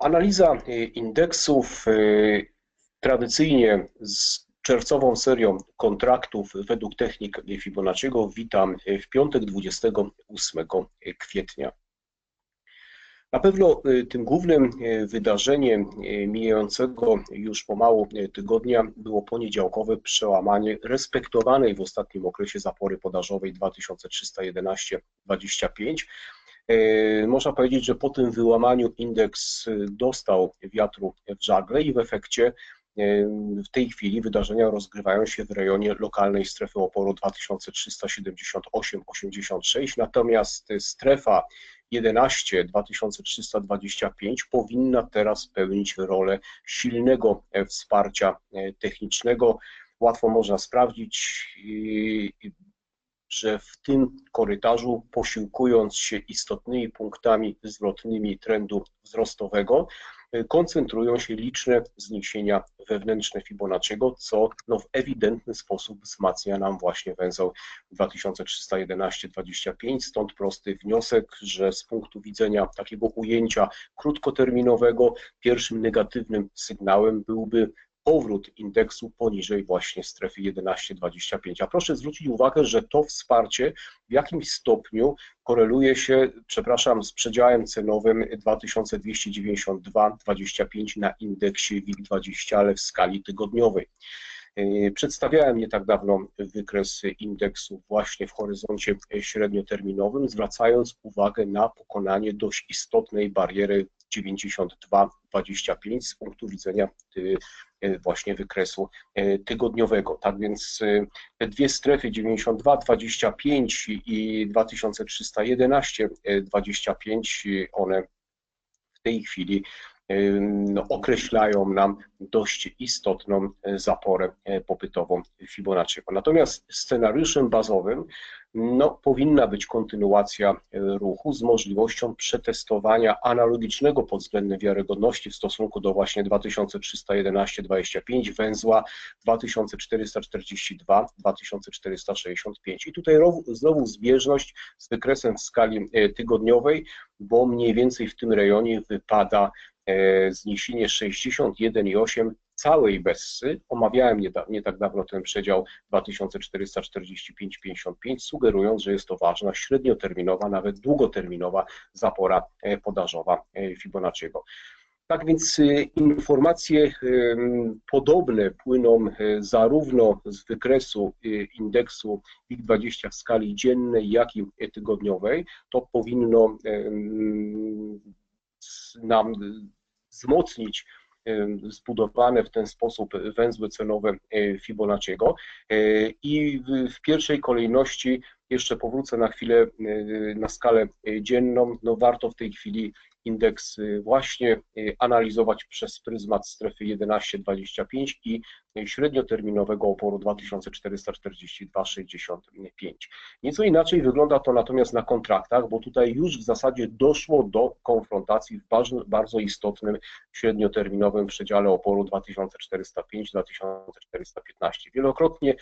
Analiza indeksów tradycyjnie z czerwcową serią kontraktów według technik Fibonacciego witam w piątek 28 kwietnia. Na pewno tym głównym wydarzeniem mijającego już pomału tygodnia było poniedziałkowe przełamanie respektowanej w ostatnim okresie zapory podażowej 2311,25 E, można powiedzieć, że po tym wyłamaniu indeks dostał wiatru w żagle i w efekcie e, w tej chwili wydarzenia rozgrywają się w rejonie lokalnej strefy oporu 2378-86, natomiast strefa 11 2325 powinna teraz pełnić rolę silnego wsparcia e, technicznego. Łatwo można sprawdzić że w tym korytarzu, posiłkując się istotnymi punktami zwrotnymi trendu wzrostowego, koncentrują się liczne zniesienia wewnętrzne Fibonacciego, co no, w ewidentny sposób wzmacnia nam właśnie węzeł 2311-25. Stąd prosty wniosek, że z punktu widzenia takiego ujęcia krótkoterminowego, pierwszym negatywnym sygnałem byłby powrót indeksu poniżej właśnie strefy 11,25. A proszę zwrócić uwagę, że to wsparcie w jakimś stopniu koreluje się, przepraszam, z przedziałem cenowym 2292,25 na indeksie WIG20, ale w skali tygodniowej. E, przedstawiałem nie tak dawno wykres indeksu właśnie w horyzoncie średnioterminowym, zwracając uwagę na pokonanie dość istotnej bariery 92,25 z punktu widzenia e, właśnie wykresu e, tygodniowego. Tak więc te dwie strefy 92,25 i 2311,25 one w tej chwili no, określają nam dość istotną e, zaporę e, popytową Fibonacciego. Natomiast scenariuszem bazowym no, powinna być kontynuacja e, ruchu z możliwością przetestowania analogicznego pod względem wiarygodności w stosunku do właśnie 2311-25 węzła 2442-2465. I tutaj znowu zbieżność z wykresem w skali tygodniowej, bo mniej więcej w tym rejonie wypada zniesienie 61,8 całej Bessy. Omawiałem nie, nie, tak dawno ten przedział 2445-55, sugerując, że jest to ważna średnioterminowa, nawet długoterminowa zapora e, podażowa e, Fibonacciego. Tak więc informacje podobne płyną zarówno z wykresu indeksu WIG20 w skali dziennej, jak i tygodniowej. To powinno nam wzmocnić zbudowane w ten sposób węzły cenowe e, Fibonacciego. E, i w pierwszej kolejności jeszcze powrócę na chwilę e, na skalę dzienną, no warto w tej chwili indeks y, właśnie y, analizować przez pryzmat strefy 11,25 i średnioterminowego oporu 2442,65. Nieco inaczej wygląda to natomiast na kontraktach, bo tutaj już w zasadzie doszło do konfrontacji w bardzo istotnym średnioterminowym przedziale oporu 2405-2415. Wielokrotnie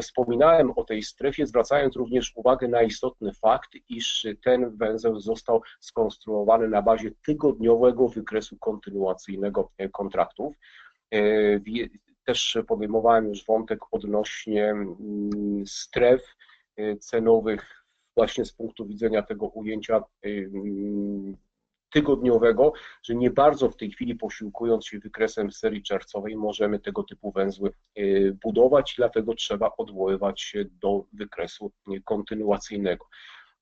Wspominałem o tej strefie, zwracając również uwagę na istotny fakt, iż ten węzeł został skonstruowany na bazie tygodniowego wykresu kontynuacyjnego kontraktów. E, też podejmowałem już wątek odnośnie mm, stref e, cenowych właśnie z punktu widzenia tego ujęcia e, mm, tygodniowego, że nie bardzo w tej chwili posiłkując się wykresem serii czerwcowej możemy tego typu węzły budować, dlatego trzeba odwoływać się do wykresu kontynuacyjnego.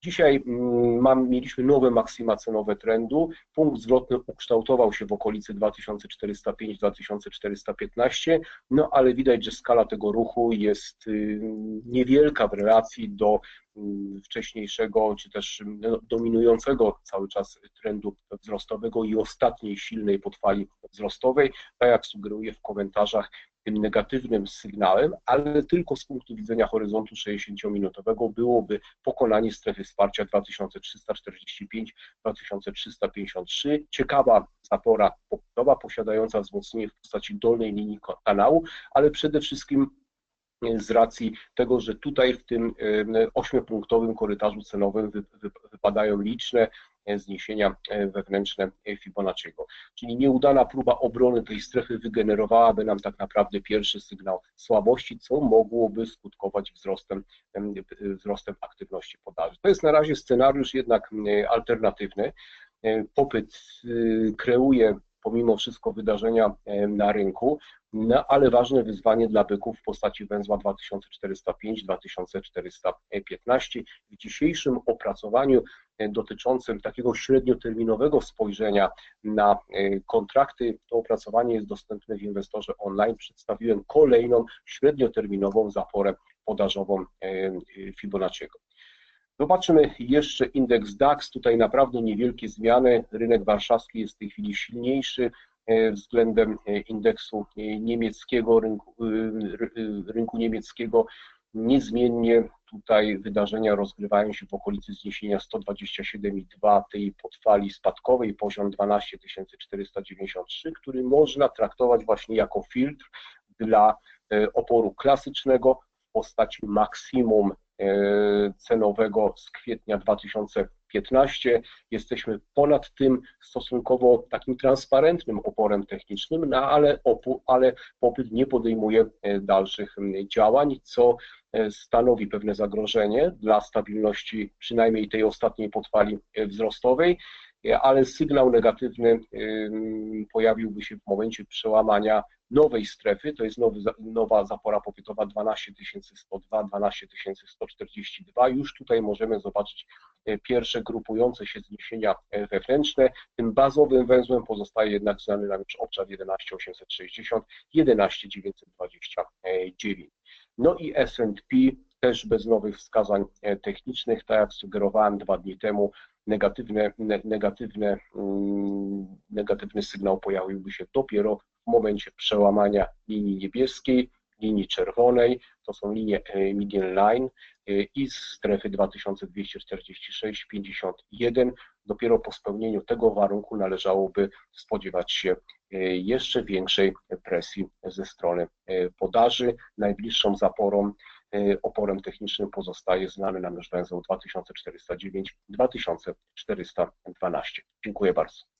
Dzisiaj mm, mam, mieliśmy nowe maksima cenowe trendu. Punkt zwrotny ukształtował się w okolicy 2405-2415, no ale widać, że skala tego ruchu jest y, niewielka w relacji do mm, wcześniejszego, czy też no, dominującego cały czas trendu wzrostowego i ostatniej silnej podfali wzrostowej. Tak jak sugeruję w komentarzach, tym negatywnym sygnałem, ale tylko z punktu widzenia horyzontu 60-minutowego byłoby pokonanie strefy wsparcia 2345-2353. Ciekawa zapora popytowa posiadająca wzmocnienie w postaci dolnej linii kanału, ale przede wszystkim z racji tego, że tutaj w tym ośmiopunktowym korytarzu cenowym wypadają liczne zniesienia wewnętrzne Fibonacciego. Czyli nieudana próba obrony tej strefy wygenerowałaby nam tak naprawdę pierwszy sygnał słabości, co mogłoby skutkować wzrostem, wzrostem aktywności podaży. To jest na razie scenariusz jednak alternatywny. Popyt kreuje pomimo wszystko wydarzenia na rynku, no, ale ważne wyzwanie dla byków w postaci węzła 2405-2415. W dzisiejszym opracowaniu e, dotyczącym takiego średnioterminowego spojrzenia na e, kontrakty, to opracowanie jest dostępne w inwestorze online. Przedstawiłem kolejną średnioterminową zaporę podażową e, Fibonacciego. Zobaczymy jeszcze indeks DAX, tutaj naprawdę niewielkie zmiany. Rynek warszawski jest w tej chwili silniejszy e, względem e, indeksu e, niemieckiego, rynku, rynku niemieckiego. Niezmiennie tutaj wydarzenia rozgrywają się w okolicy zniesienia 127,2 tej podfali spadkowej, poziom 12 493, który można traktować właśnie jako filtr dla oporu klasycznego w postaci maksimum cenowego z kwietnia 2015. Jesteśmy ponad tym stosunkowo takim transparentnym oporem technicznym, no ale, opu, ale popyt nie podejmuje e, dalszych działań, co e, stanowi pewne zagrożenie dla stabilności przynajmniej tej ostatniej podfali wzrostowej ale sygnał negatywny pojawiłby się w momencie przełamania nowej strefy, to jest nowy, nowa zapora popytowa 12102, 12142. Już tutaj możemy zobaczyć e, pierwsze grupujące się zniesienia e, wewnętrzne. Tym bazowym węzłem pozostaje jednak znany nam już obszar 11860, 11929. No i S&P też bez nowych wskazań e, technicznych, tak jak sugerowałem dwa dni temu, negatywne, negatywne, mm, negatywny sygnał pojawiłby się dopiero w momencie przełamania linii niebieskiej, linii czerwonej, to są linie e, median line e, i z strefy 2246-51. Dopiero po spełnieniu tego warunku należałoby spodziewać się e, jeszcze większej presji ze strony podaży. Najbliższą zaporą oporem technicznym pozostaje znany nam już węzeł 2409-2412. Dziękuję bardzo.